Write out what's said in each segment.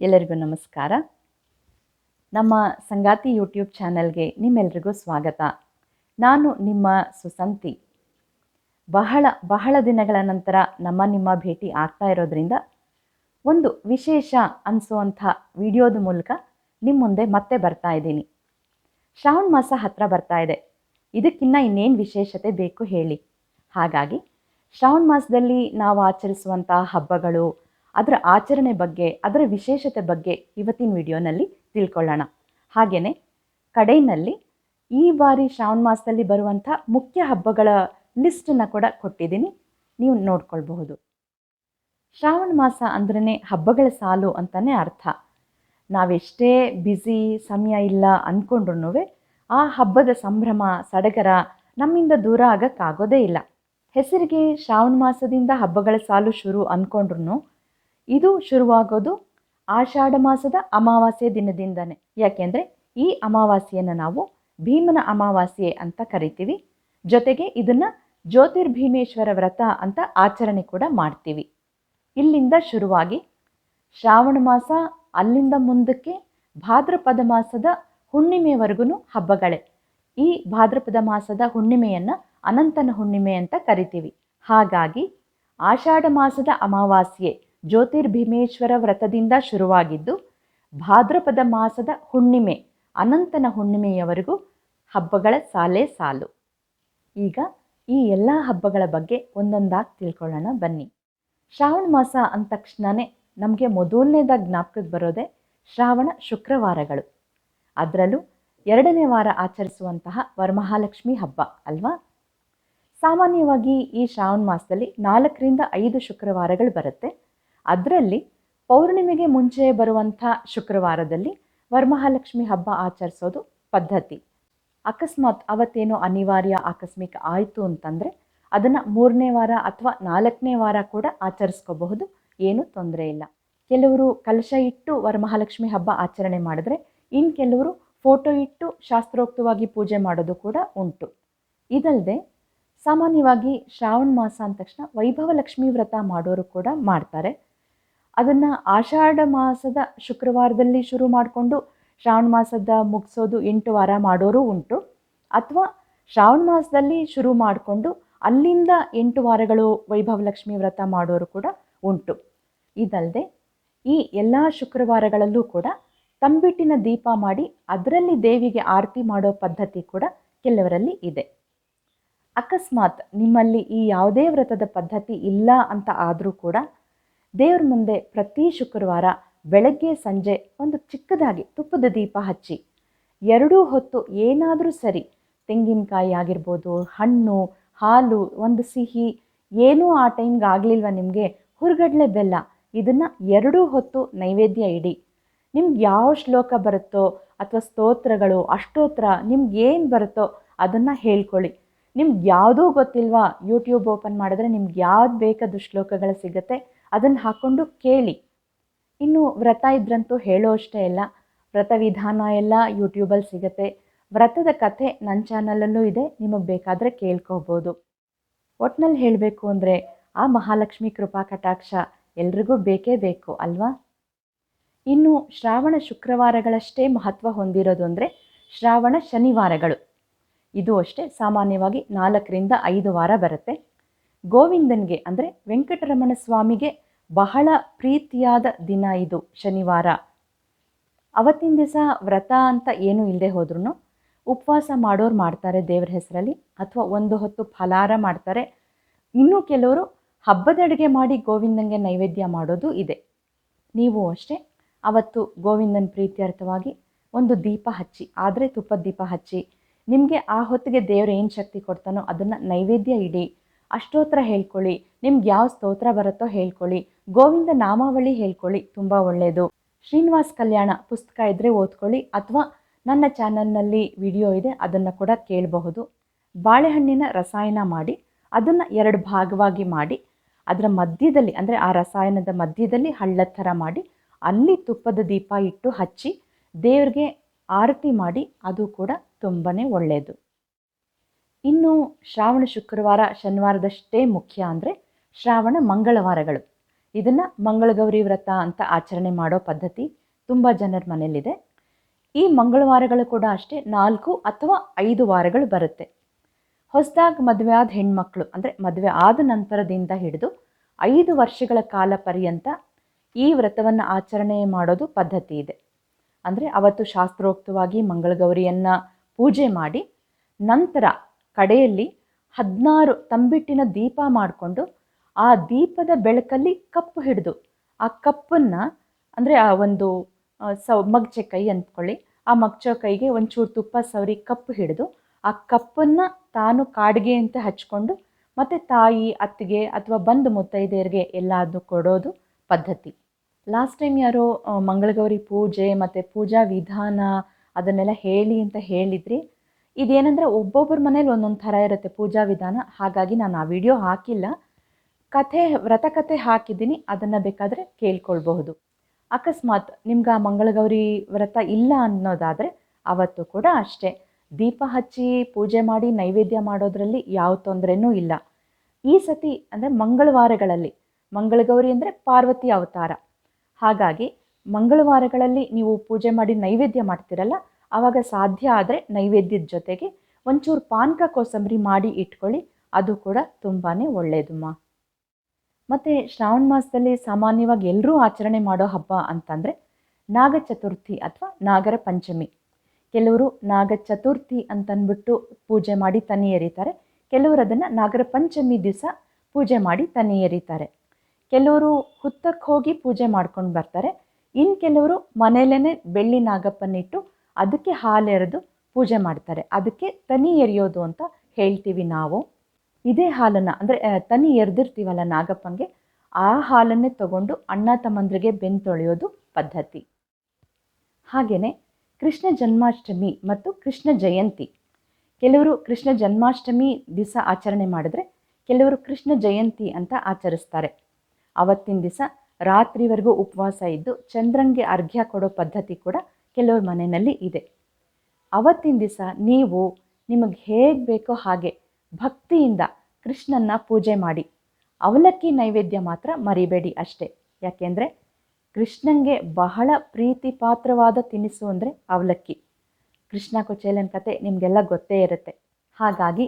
ಎಲ್ಲರಿಗೂ ನಮಸ್ಕಾರ. ನಮ್ಮ ಸಂಗಾತಿ ಯೂಟ್ಯೂಬ್ ಚಾನಲ್ಗೆ ನಿಮ್ಮೆಲ್ರಿಗೂ ಸ್ವಾಗತ. ನಾನು ನಿಮ್ಮ ಸುಸಂತಿ. ಬಹಳ ಬಹಳ ದಿನಗಳ ನಂತರ ನಮ್ಮ, ನಿಮ್ಮ ಭೇಟಿ ಆಗ್ತಾ ಇರೋದ್ರಿಂದ ಒಂದು ವಿಶೇಷ ಅನಿಸುವಂಥ ವಿಡಿಯೋದ ಮೂಲಕ ನಿಮ್ಮ ಮುಂದೆ ಮತ್ತೆ ಬರ್ತಾ ಇದ್ದೀನಿ. ಶ್ರಾವಣ ಮಾಸ ಹತ್ರ ಬರ್ತಾ ಇದೆ. ಇದಕ್ಕಿನ್ನ ಇನ್ನೇನು ವಿಶೇಷತೆ ಬೇಕು ಹೇಳಿ. ಹಾಗಾಗಿ ಶ್ರಾವಣ ಮಾಸದಲ್ಲಿ ನಾವು ಆಚರಿಸುವಂಥ ಹಬ್ಬಗಳು ಅದರ ಆಚರಣೆ ಬಗ್ಗೆ, ಅದರ ವಿಶೇಷತೆ ಬಗ್ಗೆ ಇವತ್ತಿನ ವಿಡಿಯೋನಲ್ಲಿ ತಿಳ್ಕೊಳ್ಳೋಣ. ಹಾಗೆಯೇ ಕಡೆಯಲ್ಲಿ ಈ ಬಾರಿ ಶ್ರಾವಣ ಮಾಸದಲ್ಲಿ ಬರುವಂಥ ಮುಖ್ಯ ಹಬ್ಬಗಳ ಲಿಸ್ಟನ್ನು ಕೂಡ ಕೊಟ್ಟಿದ್ದೀನಿ. ನೀವು ನೋಡ್ಕೊಳ್ಬಹುದು. ಶ್ರಾವಣ ಮಾಸ ಅಂದ್ರೇ ಹಬ್ಬಗಳ ಸಾಲು ಅಂತಲೇ ಅರ್ಥ. ನಾವೆಷ್ಟೇ ಬ್ಯುಸಿ ಸಮಯ ಇಲ್ಲ ಅಂದ್ಕೊಂಡ್ರೂ ಆ ಹಬ್ಬದ ಸಂಭ್ರಮ, ಸಡಗರ ನಮ್ಮಿಂದ ದೂರ ಆಗೋಕ್ಕಾಗೋದೇ ಇಲ್ಲ. ಹೆಸರಿಗೆ ಶ್ರಾವಣ ಮಾಸದಿಂದ ಹಬ್ಬಗಳ ಸಾಲು ಶುರು ಅಂದ್ಕೊಂಡ್ರು ಇದು ಶುರುವಾಗೋದು ಆಷಾಢ ಮಾಸದ ಅಮಾವಾಸ್ಯೆ ದಿನದಿಂದನೇ. ಯಾಕೆಂದರೆ ಈ ಅಮಾವಾಸ್ಯೆಯನ್ನು ನಾವು ಭೀಮನ ಅಮಾವಾಸ್ಯೆ ಅಂತ ಕರಿತೀವಿ. ಜೊತೆಗೆ ಇದನ್ನು ಜ್ಯೋತಿರ್ಭೀಮೇಶ್ವರ ವ್ರತ ಅಂತ ಆಚರಣೆ ಕೂಡ ಮಾಡ್ತೀವಿ. ಇಲ್ಲಿಂದ ಶುರುವಾಗಿ ಶ್ರಾವಣ ಮಾಸ ಅಲ್ಲಿಂದ ಮುಂದಕ್ಕೆ ಭಾದ್ರಪದ ಮಾಸದ ಹುಣ್ಣಿಮೆವರೆಗೂ ಹಬ್ಬಗಳೇ. ಈ ಭಾದ್ರಪದ ಮಾಸದ ಹುಣ್ಣಿಮೆಯನ್ನು ಅನಂತನ ಹುಣ್ಣಿಮೆ ಅಂತ ಕರಿತೀವಿ. ಹಾಗಾಗಿ ಆಷಾಢ ಮಾಸದ ಅಮಾವಾಸ್ಯೆ ಜ್ಯೋತಿರ್ಭೀಮೇಶ್ವರ ವ್ರತದಿಂದ ಶುರುವಾಗಿದ್ದು, ಭಾದ್ರಪದ ಮಾಸದ ಹುಣ್ಣಿಮೆ, ಅನಂತನ ಹುಣ್ಣಿಮೆಯವರೆಗೂ ಹಬ್ಬಗಳ ಸಾಲೇ ಸಾಲು. ಈಗ ಈ ಎಲ್ಲ ಹಬ್ಬಗಳ ಬಗ್ಗೆ ಒಂದೊಂದಾಗಿ ತಿಳ್ಕೊಳ್ಳೋಣ, ಬನ್ನಿ. ಶ್ರಾವಣ ಮಾಸ ಅಂದ ತಕ್ಷಣವೇ ನಮಗೆ ಮೊದಲನೇದಾಗಿ ಜ್ಞಾಪಕಕ್ಕೆ ಬರೋದೇ ಶ್ರಾವಣ ಶುಕ್ರವಾರಗಳು. ಅದರಲ್ಲೂ ಎರಡನೇ ವಾರ ಆಚರಿಸುವಂತಹ ವರಮಹಾಲಕ್ಷ್ಮಿ ಹಬ್ಬ, ಅಲ್ವಾ? ಸಾಮಾನ್ಯವಾಗಿ ಈ ಶ್ರಾವಣ ಮಾಸದಲ್ಲಿ ನಾಲ್ಕರಿಂದ ಐದು ಶುಕ್ರವಾರಗಳು ಬರುತ್ತೆ. ಅದರಲ್ಲಿ ಪೌರ್ಣಿಮೆಗೆ ಮುಂಚೆ ಬರುವಂಥ ಶುಕ್ರವಾರದಲ್ಲಿ ವರಮಹಾಲಕ್ಷ್ಮಿ ಹಬ್ಬ ಆಚರಿಸೋದು ಪದ್ಧತಿ. ಅಕಸ್ಮಾತ್ ಅವತ್ತೇನೋ ಅನಿವಾರ್ಯ ಆಕಸ್ಮಿಕ ಆಯಿತು ಅಂತಂದರೆ ಅದನ್ನು ಮೂರನೇ ವಾರ ಅಥವಾ ನಾಲ್ಕನೇ ವಾರ ಕೂಡ ಆಚರಿಸ್ಕೋಬಹುದು, ಏನೂ ತೊಂದರೆ ಇಲ್ಲ. ಕೆಲವರು ಕಲಶ ಇಟ್ಟು ವರಮಹಾಲಕ್ಷ್ಮಿ ಹಬ್ಬ ಆಚರಣೆ ಮಾಡಿದ್ರೆ ಇನ್ನು ಕೆಲವರು ಫೋಟೋ ಇಟ್ಟು ಶಾಸ್ತ್ರೋಕ್ತವಾಗಿ ಪೂಜೆ ಮಾಡೋದು ಕೂಡ ಉಂಟು. ಇದಲ್ಲದೆ ಸಾಮಾನ್ಯವಾಗಿ ಶ್ರಾವಣ ಮಾಸ ಅಂದ ತಕ್ಷಣ ವೈಭವ ಲಕ್ಷ್ಮಿ ವ್ರತ ಮಾಡೋರು ಕೂಡ ಮಾಡ್ತಾರೆ. ಅದನ್ನು ಆಷಾಢ ಮಾಸದ ಶುಕ್ರವಾರದಲ್ಲಿ ಶುರು ಮಾಡಿಕೊಂಡು ಶ್ರಾವಣ ಮಾಸದ ಮುಗಿಸೋದು ಎಂಟು ವಾರ ಮಾಡೋರು ಉಂಟು. ಅಥವಾ ಶ್ರಾವಣ ಮಾಸದಲ್ಲಿ ಶುರು ಮಾಡಿಕೊಂಡು ಅಲ್ಲಿಂದ ಎಂಟು ವಾರಗಳು ವೈಭವ ಲಕ್ಷ್ಮಿ ವ್ರತ ಮಾಡೋರು ಕೂಡ ಉಂಟು. ಇದಲ್ಲದೆ ಈ ಎಲ್ಲ ಶುಕ್ರವಾರಗಳಲ್ಲೂ ಕೂಡ ತಂಬಿಟ್ಟಿನ ದೀಪ ಮಾಡಿ ಅದರಲ್ಲಿ ದೇವಿಗೆ ಆರತಿ ಮಾಡೋ ಪದ್ಧತಿ ಕೂಡ ಕೆಲವರಲ್ಲಿ ಇದೆ. ಅಕಸ್ಮಾತ್ ನಿಮ್ಮಲ್ಲಿ ಈ ಯಾವುದೇ ವ್ರತದ ಪದ್ಧತಿ ಇಲ್ಲ ಅಂತ ಆದರೂ ಕೂಡ ದೇವ್ರ ಮುಂದೆ ಪ್ರತಿ ಶುಕ್ರವಾರ ಬೆಳಗ್ಗೆ, ಸಂಜೆ ಒಂದು ಚಿಕ್ಕದಾಗಿ ತುಪ್ಪದ ದೀಪ ಹಚ್ಚಿ. ಎರಡೂ ಹೊತ್ತು ಏನಾದರೂ ಸರಿ, ತೆಂಗಿನಕಾಯಿ ಆಗಿರ್ಬೋದು, ಹಣ್ಣು, ಹಾಲು, ಒಂದು ಸಿಹಿ, ಏನೂ ಆ ಟೈಮ್ಗೆ ಆಗಲಿಲ್ವ ನಿಮಗೆ? ಹುರ್ಗಡ್ಲೆ ಬೆಲ್ಲ, ಇದನ್ನು ಎರಡೂ ಹೊತ್ತು ನೈವೇದ್ಯ ಇಡಿ. ನಿಮ್ಗೆ ಯಾವ ಶ್ಲೋಕ ಬರುತ್ತೋ ಅಥವಾ ಸ್ತೋತ್ರಗಳು ಅಷ್ಟೋತ್ರ ನಿಮ್ಗೆ ಏನು ಬರುತ್ತೋ ಅದನ್ನು ಹೇಳ್ಕೊಳ್ಳಿ. ನಿಮ್ಗೆ ಯಾವುದೂ ಗೊತ್ತಿಲ್ವಾ ಯೂಟ್ಯೂಬ್ ಓಪನ್ ಮಾಡಿದ್ರೆ ನಿಮ್ಗೆ ಯಾವ್ದು ಬೇಕಾದ ಶ್ಲೋಕಗಳು ಸಿಗುತ್ತೆ. ಅದನ್ನು ಹಾಕ್ಕೊಂಡು ಕೇಳಿ. ಇನ್ನು ವ್ರತ ಇದ್ರಂತೂ ಹೇಳೋ ಅಷ್ಟೇ ಇಲ್ಲ. ವ್ರತ ವಿಧಾನ ಎಲ್ಲ ಯೂಟ್ಯೂಬಲ್ಲಿ ಸಿಗುತ್ತೆ. ವ್ರತದ ಕಥೆ ನನ್ನ ಚಾನಲಲ್ಲೂ ಇದೆ, ನಿಮಗೆ ಬೇಕಾದರೆ ಕೇಳ್ಕೋಬೋದು. ಒಟ್ನಲ್ಲಿ ಹೇಳಬೇಕು ಅಂದರೆ, ಆ ಮಹಾಲಕ್ಷ್ಮಿ ಕೃಪಾ ಕಟಾಕ್ಷ ಎಲ್ರಿಗೂ ಬೇಕೇ ಬೇಕು, ಅಲ್ವಾ? ಇನ್ನು ಶ್ರಾವಣ ಶುಕ್ರವಾರಗಳಷ್ಟೇ ಮಹತ್ವ ಹೊಂದಿರೋದು ಅಂದರೆ, ಶ್ರಾವಣ ಶನಿವಾರಗಳು. ಇದು ಅಷ್ಟೇ ಸಾಮಾನ್ಯವಾಗಿ ನಾಲ್ಕರಿಂದ ಐದು ವಾರ ಬರುತ್ತೆ. ಗೋವಿಂದನಿಗೆ, ಅಂದರೆ ವೆಂಕಟರಮಣ ಸ್ವಾಮಿಗೆ ಬಹಳ ಪ್ರೀತಿಯಾದ ದಿನ ಇದು ಶನಿವಾರ. ಅವತ್ತಿನ ದಿವಸ ವ್ರತ ಅಂತ ಏನೂ ಇಲ್ಲದೆ ಹೋದ್ರೂ ಉಪವಾಸ ಮಾಡೋರು ಮಾಡ್ತಾರೆ ದೇವ್ರ ಹೆಸರಲ್ಲಿ, ಅಥವಾ ಒಂದು ಹೊತ್ತು ಫಲಾರ ಮಾಡ್ತಾರೆ. ಇನ್ನೂ ಕೆಲವರು ಹಬ್ಬದ ಅಡುಗೆ ಮಾಡಿ ಗೋವಿಂದನಿಗೆ ನೈವೇದ್ಯ ಮಾಡೋದು ಇದೆ. ನೀವು ಅಷ್ಟೇ, ಅವತ್ತು ಗೋವಿಂದನ ಪ್ರೀತ್ಯರ್ಥವಾಗಿ ಒಂದು ದೀಪ ಹಚ್ಚಿ, ಆದರೆ ತುಪ್ಪದ ದೀಪ ಹಚ್ಚಿ, ನಿಮಗೆ ಆ ಹೊತ್ತಿಗೆ ದೇವರು ಏನು ಶಕ್ತಿ ಕೊಡ್ತಾನೋ ಅದನ್ನು ನೈವೇದ್ಯ ಇಡಿ ಅಷ್ಟೋತ್ರ ಹೇಳ್ಕೊಳ್ಳಿ. ನಿಮ್ಗೆ ಯಾವ ಸ್ತೋತ್ರ ಬರುತ್ತೋ ಹೇಳ್ಕೊಳ್ಳಿ. ಗೋವಿಂದ ನಾಮಾವಳಿ ಹೇಳ್ಕೊಳ್ಳಿ, ತುಂಬ ಒಳ್ಳೆಯದು ಶ್ರೀನಿವಾಸ್ ಕಲ್ಯಾಣ ಪುಸ್ತಕ ಇದ್ದರೆ ಓದ್ಕೊಳ್ಳಿ, ಅಥವಾ ನನ್ನ ಚಾನಲ್ನಲ್ಲಿ ವಿಡಿಯೋ ಇದೆ, ಅದನ್ನು ಕೂಡ ಕೇಳಬಹುದು. ಬಾಳೆಹಣ್ಣಿನ ರಸಾಯನ ಮಾಡಿ, ಅದನ್ನು ಎರಡು ಭಾಗವಾಗಿ ಮಾಡಿ, ಅದರ ಮಧ್ಯದಲ್ಲಿ, ಅಂದರೆ ಆ ರಸಾಯನದ ಮಧ್ಯದಲ್ಲಿ ಹಳ್ಳದ ಥರ ಮಾಡಿ, ಅಲ್ಲಿ ತುಪ್ಪದ ದೀಪ ಇಟ್ಟು ಹಚ್ಚಿ, ದೇವ್ರಿಗೆ ಆರತಿ ಮಾಡಿ, ಅದು ಕೂಡ ತುಂಬಾ ಒಳ್ಳೆಯದು ಇನ್ನು ಶ್ರಾವಣ ಶುಕ್ರವಾರ ಶನಿವಾರದಷ್ಟೇ ಮುಖ್ಯ ಅಂದರೆ ಶ್ರಾವಣ ಮಂಗಳವಾರಗಳು. ಇದನ್ನು ಮಂಗಳಗೌರಿ ವ್ರತ ಅಂತ ಆಚರಣೆ ಮಾಡೋ ಪದ್ಧತಿ ತುಂಬ ಜನರ ಮನೆಯಲ್ಲಿದೆ. ಈ ಮಂಗಳವಾರಗಳು ಕೂಡ ಅಷ್ಟೇ ನಾಲ್ಕು ಅಥವಾ ಐದು ವಾರಗಳು ಬರುತ್ತೆ. ಹೊಸದಾಗಿ ಮದುವೆ ಆದ ಹೆಣ್ಮಕ್ಳು ಅಂದರೆ ಮದುವೆ ಆದ ನಂತರದಿಂದ ಹಿಡಿದು ಐದು ವರ್ಷಗಳ ಕಾಲ ಪರ್ಯಂತ ಈ ವ್ರತವನ್ನು ಆಚರಣೆ ಮಾಡೋದು ಪದ್ಧತಿ ಇದೆ. ಅಂದರೆ ಅವತ್ತು ಶಾಸ್ತ್ರೋಕ್ತವಾಗಿ ಮಂಗಳಗೌರಿಯನ್ನು ಪೂಜೆ ಮಾಡಿ ನಂತರ ಕಡೆಯಲ್ಲಿ ಹದಿನಾರು ತಂಬಿಟ್ಟಿನ ದೀಪ ಮಾಡಿಕೊಂಡು ಆ ದೀಪದ ಬೆಳಕಲ್ಲಿ ಕಪ್ಪು ಹಿಡಿದು, ಆ ಕಪ್ಪನ್ನು ಅಂದರೆ ಆ ಒಂದು ಸೌ, ಮಗ್ಚೆ ಕೈ ಅಂದ್ಕೊಳ್ಳಿ. ಆ ಮಗ್ಚೋ ಕೈಗೆ ಒಂಚೂರು ತುಪ್ಪ ಸವರಿ ಕಪ್ಪು ಹಿಡಿದು, ಆ ಕಪ್ಪನ್ನು ತಾನು ಕಾಡಿಗೆ ಅಂತ ಹಚ್ಕೊಂಡು ಮತ್ತು ತಾಯಿ, ಅತ್ತಿಗೆ ಅಥವಾ ಬಂದು ಮುತ್ತೈದೆಯರಿಗೆ ಎಲ್ಲಾದರೂ ಕೊಡೋದು ಪದ್ಧತಿ. ಲಾಸ್ಟ್ ಟೈಮ್ ಯಾರೋ ಮಂಗಳಗೌರಿ ಪೂಜೆ ಮತ್ತು ಪೂಜಾ ವಿಧಾನ ಅದನ್ನೆಲ್ಲ ಹೇಳಿ ಅಂತ ಹೇಳಿದ್ರಿ ಇದೇನೆಂದರೆ ಒಬ್ಬೊಬ್ಬರ ಮನೇಲಿ ಒಂದೊಂದು ಥರ ಇರುತ್ತೆ ಪೂಜಾ ವಿಧಾನ. ಹಾಗಾಗಿ ನಾನು ಆ ವಿಡಿಯೋ ಹಾಕಿಲ್ಲ. ಕಥೆ ವ್ರತಕಥೆ ಹಾಕಿದ್ದೀನಿ. ಅದನ್ನು ಬೇಕಾದರೆ ಕೇಳ್ಕೊಳ್ಬಹುದು. ಅಕಸ್ಮಾತ್ ನಿಮ್ಗೆ ಆ ಮಂಗಳಗೌರಿ ವ್ರತ ಇಲ್ಲ ಅನ್ನೋದಾದರೆ ಅವತ್ತು ಕೂಡ ಅಷ್ಟೇ. ದೀಪ ಹಚ್ಚಿ ಪೂಜೆ ಮಾಡಿ ನೈವೇದ್ಯ ಮಾಡೋದರಲ್ಲಿ ಯಾವ ತೊಂದರೆನೂ ಇಲ್ಲ. ಈ ಸತಿ ಅಂದರೆ ಮಂಗಳವಾರಗಳಲ್ಲಿ, ಮಂಗಳಗೌರಿ ಅಂದರೆ ಪಾರ್ವತಿ ಅವತಾರ. ಹಾಗಾಗಿ ಮಂಗಳವಾರಗಳಲ್ಲಿ ನೀವು ಪೂಜೆ ಮಾಡಿ ನೈವೇದ್ಯ ಮಾಡ್ತಿರಲ್ಲ ಆವಾಗ ಸಾಧ್ಯ ಆದರೆ ನೈವೇದ್ಯದ ಜೊತೆಗೆ ಒಂಚೂರು ಪಾನಕ ಕೋಸಂಬರಿ ಮಾಡಿ ಇಟ್ಕೊಳ್ಳಿ, ಅದು ಕೂಡ ತುಂಬಾ ಒಳ್ಳೆಯದುಮ್ಮ ಮತ್ತು ಶ್ರಾವಣ ಮಾಸದಲ್ಲಿ ಸಾಮಾನ್ಯವಾಗಿ ಎಲ್ಲರೂ ಆಚರಣೆ ಮಾಡೋ ಹಬ್ಬ ಅಂತಂದರೆ ನಾಗ ಚತುರ್ಥಿ ಅಥವಾ ನಾಗರ ಪಂಚಮಿ. ಕೆಲವರು ನಾಗ ಚತುರ್ಥಿ ಅಂತಂದ್ಬಿಟ್ಟು ಪೂಜೆ ಮಾಡಿ ತನಿ ಎರಿತಾರೆ, ಕೆಲವರು ಅದನ್ನು ನಾಗರ ಪಂಚಮಿ ದಿವಸ ಪೂಜೆ ಮಾಡಿ ತನಿ ಎರಿತಾರೆ. ಕೆಲವರು ಹುತ್ತಕ್ಕೆ ಹೋಗಿ ಪೂಜೆ ಮಾಡ್ಕೊಂಡು ಬರ್ತಾರೆ ಇನ್ನು ಕೆಲವರು ಮನೆಯಲ್ಲೇ ಬೆಳ್ಳಿ ನಾಗಪ್ಪನಿಟ್ಟು ಅದಕ್ಕೆ ಹಾಲೆರೆದು ಪೂಜೆ ಮಾಡ್ತಾರೆ. ಅದಕ್ಕೆ ತನಿ ಎರೆಯೋದು ಅಂತ ಹೇಳ್ತೀವಿ ನಾವು. ಇದೇ ಹಾಲನ್ನು ಅಂದರೆ ತನಿ ಎರೆದಿರ್ತೀವಲ್ಲ ನಾಗಪ್ಪಂಗೆ, ಆ ಹಾಲನ್ನೇ ತಗೊಂಡು ಅಣ್ಣ ತಮ್ಮಂದ್ರಿಗೆ ಬೆನ್ನು ತೊಳೆಯೋದು ಪದ್ಧತಿ. ಹಾಗೆಯೇ ಕೃಷ್ಣ ಜನ್ಮಾಷ್ಟಮಿ ಮತ್ತು ಕೃಷ್ಣ ಜಯಂತಿ. ಕೆಲವರು ಕೃಷ್ಣ ಜನ್ಮಾಷ್ಟಮಿ ದಿವಸ ಆಚರಣೆ ಮಾಡಿದ್ರೆ, ಕೆಲವರು ಕೃಷ್ಣ ಜಯಂತಿ ಅಂತ ಆಚರಿಸ್ತಾರೆ. ಅವತ್ತಿನ ದಿವಸ ರಾತ್ರಿವರೆಗೂ ಉಪವಾಸ ಇದ್ದು, ಚಂದ್ರಂಗೆ ಅರ್ಘ್ಯ ಕೊಡೋ ಪದ್ಧತಿ ಕೂಡ ಕೆಲವ್ರ ಮನೆಯಲ್ಲಿ ಇದೆ. ಅವತ್ತಿನ ದಿವಸ ನೀವು ನಿಮಗೆ ಹೇಗೆ ಬೇಕೋ ಹಾಗೆ ಭಕ್ತಿಯಿಂದ ಕೃಷ್ಣನ್ನ ಪೂಜೆ ಮಾಡಿ. ಅವಲಕ್ಕಿ ನೈವೇದ್ಯ ಮಾತ್ರ ಮರಿಬೇಡಿ ಅಷ್ಟೇ. ಯಾಕೆಂದರೆ ಕೃಷ್ಣನಿಗೆ ಬಹಳ ಪ್ರೀತಿ ಪಾತ್ರವಾದ ತಿನಿಸು ಅಂದರೆ ಅವಲಕ್ಕಿ. ಕೃಷ್ಣ ಕೊಚೇಲನ್ ಕತೆ ನಿಮಗೆಲ್ಲ ಗೊತ್ತೇ ಇರುತ್ತೆ. ಹಾಗಾಗಿ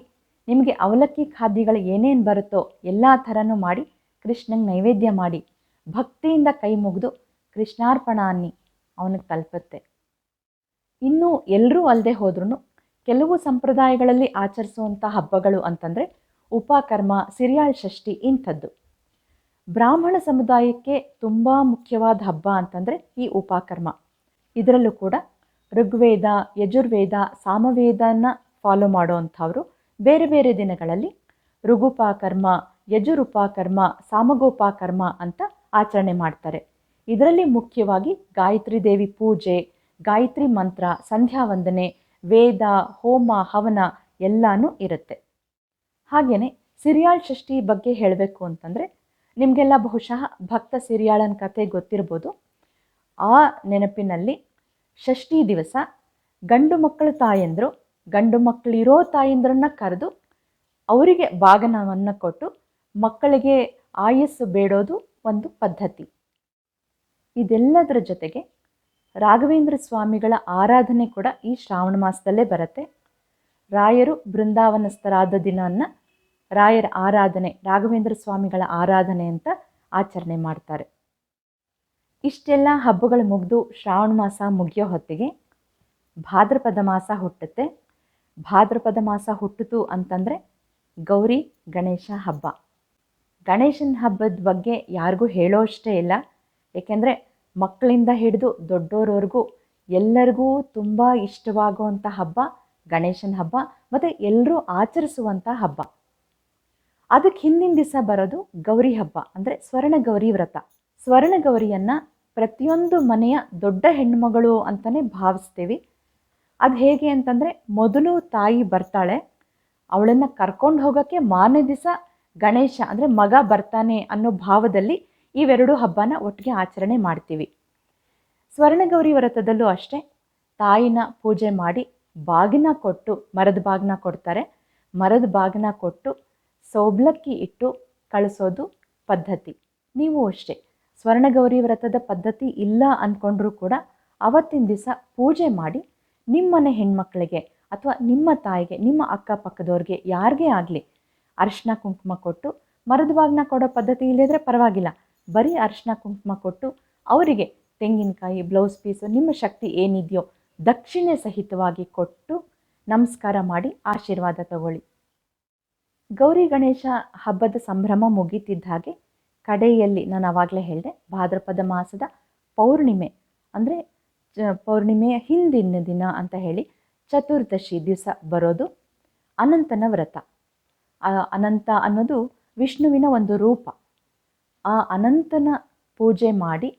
ನಿಮಗೆ ಅವಲಕ್ಕಿ ಖಾದ್ಯಗಳು ಏನೇನು ಬರುತ್ತೋ ಎಲ್ಲ ಥರನೂ ಮಾಡಿ ಕೃಷ್ಣಂಗೆ ನೈವೇದ್ಯ ಮಾಡಿ ಭಕ್ತಿಯಿಂದ ಕೈ ಮುಗಿದು ಕೃಷ್ಣಾರ್ಪಣ ಅನ್ನಿ ಅವನಿಗೆ ತಲುಪುತ್ತೆ. ಇನ್ನು ಎಲ್ಲರೂ ಅಲ್ಲದೆ ಹೋದ್ರೂ ಕೆಲವು ಸಂಪ್ರದಾಯಗಳಲ್ಲಿ ಆಚರಿಸುವಂಥ ಹಬ್ಬಗಳು ಅಂತಂದರೆ ಉಪಕರ್ಮ ಸಿರಿಯಾಳ್ ಷಷ್ಠಿ ಇಂಥದ್ದು. ಬ್ರಾಹ್ಮಣ ಸಮುದಾಯಕ್ಕೆ ತುಂಬ ಮುಖ್ಯವಾದ ಹಬ್ಬ ಅಂತಂದರೆ ಈ ಉಪಕರ್ಮ ಇದರಲ್ಲೂ ಕೂಡ ಋಗ್ವೇದ, ಯಜುರ್ವೇದ, ಸಾಮವೇದನ ಫಾಲೋ ಮಾಡುವಂಥವರು ಬೇರೆ ಬೇರೆ ದಿನಗಳಲ್ಲಿ ಋಗುಪಾಕರ್ಮ ಯಜುರುಪಾಕರ್ಮ ಸಾಮಗೋಪಾಕರ್ಮ ಅಂತ ಆಚರಣೆ ಮಾಡ್ತಾರೆ. ಇದರಲ್ಲಿ ಮುಖ್ಯವಾಗಿ ಗಾಯತ್ರಿ ದೇವಿ ಪೂಜೆ ಗಾಯತ್ರಿ ಮಂತ್ರ, ಸಂಧ್ಯಾ ವಂದನೆ, ವೇದ, ಹೋಮ, ಹವನ ಎಲ್ಲನೂ ಇರುತ್ತೆ. ಹಾಗೆಯೇ ಸಿರಿಯಾಳ್ ಷಷ್ಠಿ ಬಗ್ಗೆ ಹೇಳಬೇಕು ಅಂತಂದರೆ ನಿಮಗೆಲ್ಲ ಬಹುಶಃ ಭಕ್ತ ಸಿರಿಯಾಳನ ಕತೆ ಗೊತ್ತಿರ್ಬೋದು. ಆ ನೆನಪಿನಲ್ಲಿ ಷಷ್ಠಿ ದಿವಸ ಗಂಡು ಮಕ್ಕಳ ತಾಯಂದರು, ಗಂಡು ಮಕ್ಕಳಿರೋ ತಾಯಂದ್ರನ್ನ ಕರೆದು ಅವರಿಗೆ ಭಾಗನವನ್ನು ಕೊಟ್ಟು ಮಕ್ಕಳಿಗೆ ಆಯಸ್ಸು ಬೇಡೋದು ಒಂದು ಪದ್ಧತಿ. ಇದೆಲ್ಲದರ ಜೊತೆಗೆ ರಾಘವೇಂದ್ರ ಸ್ವಾಮಿಗಳ ಆರಾಧನೆ ಕೂಡ ಈ ಶ್ರಾವಣ ಮಾಸದಲ್ಲೇ ಬರುತ್ತೆ. ರಾಯರು ಬೃಂದಾವನಸ್ಥರಾದ ದಿನವನ್ನು ರಾಯರ ಆರಾಧನೆ, ರಾಘವೇಂದ್ರ ಸ್ವಾಮಿಗಳ ಆರಾಧನೆ ಅಂತ ಆಚರಣೆ ಮಾಡ್ತಾರೆ. ಇಷ್ಟೆಲ್ಲ ಹಬ್ಬಗಳು ಮುಗಿದು ಶ್ರಾವಣ ಮಾಸ ಮುಗಿಯೋ ಹೊತ್ತಿಗೆ ಭಾದ್ರಪದ ಮಾಸ ಹುಟ್ಟುತ್ತೆ. ಭಾದ್ರಪದ ಮಾಸ ಹುಟ್ಟಿತು ಅಂತಂದರೆ ಗೌರಿ ಗಣೇಶ ಹಬ್ಬ. ಗಣೇಶನ ಹಬ್ಬದ ಬಗ್ಗೆ ಯಾರಿಗೂ ಹೇಳೋಷ್ಟೇ ಇಲ್ಲ. ಏಕೆಂದರೆ ಮಕ್ಕಳಿಂದ ಹಿಡಿದು ದೊಡ್ಡೋರವರೆಗೂ ಎಲ್ಲರಿಗೂ ತುಂಬ ಇಷ್ಟವಾಗುವಂಥ ಹಬ್ಬ, ಗಣೇಶನ ಹಬ್ಬ ಮತ್ತು ಎಲ್ಲರೂ ಆಚರಿಸುವಂಥ ಹಬ್ಬ. ಅದಕ್ಕೆ ಹಿಂದಿನ ದಿವಸ ಬರೋದು ಗೌರಿ ಹಬ್ಬ ಅಂದರೆ ಸ್ವರ್ಣ ಗೌರಿ ವ್ರತ. ಸ್ವರ್ಣ ಗೌರಿಯನ್ನು ಪ್ರತಿಯೊಂದು ಮನೆಯ ದೊಡ್ಡ ಹೆಣ್ಮಗಳು ಅಂತಲೇ ಭಾವಿಸ್ತೀವಿ. ಅದು ಹೇಗೆ ಅಂತಂದರೆ ಮೊದಲು ತಾಯಿ ಬರ್ತಾಳೆ, ಅವಳನ್ನು ಕರ್ಕೊಂಡು ಹೋಗೋಕ್ಕೆ ಮಾರನೇ ದಿವಸ ಗಣೇಶ ಅಂದರೆ ಮಗ ಬರ್ತಾನೆ ಅನ್ನೋ ಭಾವದಲ್ಲಿ ಇವೆರಡು ಹಬ್ಬನ ಒಟ್ಟಿಗೆ ಆಚರಣೆ ಮಾಡ್ತೀವಿ. ಸ್ವರ್ಣಗೌರಿ ವ್ರತದಲ್ಲೂ ಅಷ್ಟೇ, ತಾಯಿನ ಪೂಜೆ ಮಾಡಿ ಬಾಗಿನ ಕೊಟ್ಟು ಮರದ ಬಾಗಿನ ಕೊಡ್ತಾರೆ. ಮರದ ಬಾಗಿನ ಕೊಟ್ಟು ಸೋಬ್ಲಕ್ಕಿ ಇಟ್ಟು ಕಳಿಸೋದು ಪದ್ಧತಿ. ನೀವು ಅಷ್ಟೇ, ಸ್ವರ್ಣಗೌರಿ ವ್ರತದ ಪದ್ಧತಿ ಇಲ್ಲ ಅಂದ್ಕೊಂಡ್ರೂ ಕೂಡ ಅವತ್ತಿನ ದಿವಸ ಪೂಜೆ ಮಾಡಿ ನಿಮ್ಮನೆ ಹೆಣ್ಮಕ್ಳಿಗೆ ಅಥವಾ ನಿಮ್ಮ ತಾಯಿಗೆ, ನಿಮ್ಮ ಅಕ್ಕಪಕ್ಕದವ್ರಿಗೆ ಯಾರಿಗೇ ಆಗಲಿ ಅರಿಶಿನ ಕುಂಕುಮ ಕೊಟ್ಟು ಮರದ ಬಾಗಿನ ಕೊಡೋ ಪದ್ಧತಿ ಇಲ್ಲದ್ರೆ ಪರವಾಗಿಲ್ಲ. ಬರೀ ಅರಿಶಿನ ಕುಂಕುಮ ಕೊಟ್ಟು ಅವರಿಗೆ ತೆಂಗಿನಕಾಯಿ ಬ್ಲೌಸ್ ಪೀಸು ನಿಮ್ಮ ಶಕ್ತಿ ಏನಿದೆಯೋ ದಕ್ಷಿಣೆ ಸಹಿತವಾಗಿ ಕೊಟ್ಟು ನಮಸ್ಕಾರ ಮಾಡಿ ಆಶೀರ್ವಾದ ತಗೊಳ್ಳಿ. ಗೌರಿ ಗಣೇಶ ಹಬ್ಬದ ಸಂಭ್ರಮ ಮುಗೀತಿದ್ದ ಹಾಗೆ ಕಡೆಯಲ್ಲಿ ನಾನು ಆವಾಗಲೇ ಹೇಳಿದೆ, ಭಾದ್ರಪದ ಮಾಸದ ಪೌರ್ಣಿಮೆ, ಅಂದರೆ ಪೌರ್ಣಿಮೆಯ ಹಿಂದಿನ ದಿನ ಅಂತ ಹೇಳಿ ಚತುರ್ದಶಿ ದಿವಸ ಬರೋದು ಅನಂತನ ವ್ರತ. ಅನಂತ ಅನ್ನೋದು ವಿಷ್ಣುವಿನ ಒಂದು ರೂಪ. ಆ ಅನಂತನ ಪೂಜೆ ಮಾಡಿ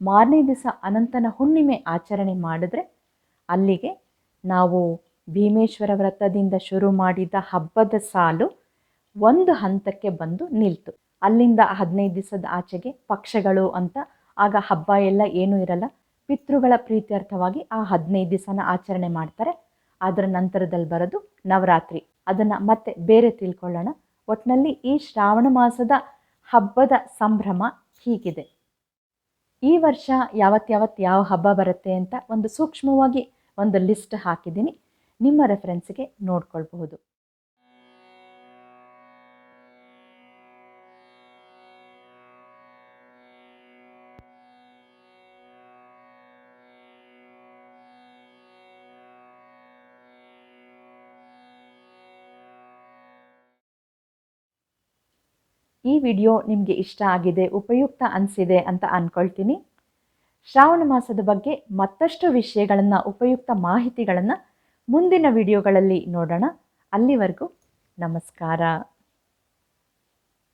ಮಾರನೇ ದಿವಸ ಅನಂತನ ಹುಣ್ಣಿಮೆ ಆಚರಣೆ ಮಾಡಿದ್ರೆ ಅಲ್ಲಿಗೆ ನಾವು ಭೀಮೇಶ್ವರ ವ್ರತದಿಂದ ಶುರು ಮಾಡಿದ ಹಬ್ಬದ ಸಾಲು ಒಂದು ಹಂತಕ್ಕೆ ಬಂದು ನಿಲ್ತು. ಅಲ್ಲಿಂದ ಹದಿನೈದು ದಿವಸದ ಆಚೆಗೆ ಪಕ್ಷಗಳು ಅಂತ ಆಗ ಹಬ್ಬ ಎಲ್ಲ ಏನೂ ಇರಲ್ಲ. ಪಿತೃಗಳ ಪ್ರೀತ್ಯರ್ಥವಾಗಿ ಆ ಹದಿನೈದು ದಿವಸನ ಆಚರಣೆ ಮಾಡ್ತಾರೆ. ಅದರ ನಂತರದಲ್ಲಿ ಬರೋದು ನವರಾತ್ರಿ. ಅದನ್ನು ಮತ್ತೆ ಬೇರೆ ತಿಳ್ಕೊಳ್ಳೋಣ. ಒಟ್ಟಿನಲ್ಲಿ ಈ ಶ್ರಾವಣ ಮಾಸದ ಹಬ್ಬದ ಸಂಭ್ರಮ ಹೀಗಿದೆ. ಈ ವರ್ಷ ಯಾವತ್ತು ಯಾವ ಹಬ್ಬ ಬರುತ್ತೆ ಅಂತ ಒಂದು ಸೂಕ್ಷ್ಮವಾಗಿ ಒಂದು ಲಿಸ್ಟ್ ಹಾಕಿದ್ದೀನಿ. ನಿಮ್ಮ ರೆಫರೆನ್ಸ್ಗೆ ನೋಡ್ಕೊಳ್ಬಹುದು. ಈ ವಿಡಿಯೋ ನಿಮಗೆ ಇಷ್ಟ ಆಗಿದೆ, ಉಪಯುಕ್ತ ಅನಿಸಿದೆ ಅಂತ ಅಂದ್ಕೊಳ್ತೀನಿ ಶ್ರಾವಣ ಮಾಸದ ಬಗ್ಗೆ ಮತ್ತಷ್ಟು ವಿಷಯಗಳನ್ನು, ಉಪಯುಕ್ತ ಮಾಹಿತಿಗಳನ್ನು ಮುಂದಿನ ವಿಡಿಯೋಗಳಲ್ಲಿ ನೋಡೋಣ. ಅಲ್ಲಿವರೆಗೂ ನಮಸ್ಕಾರ.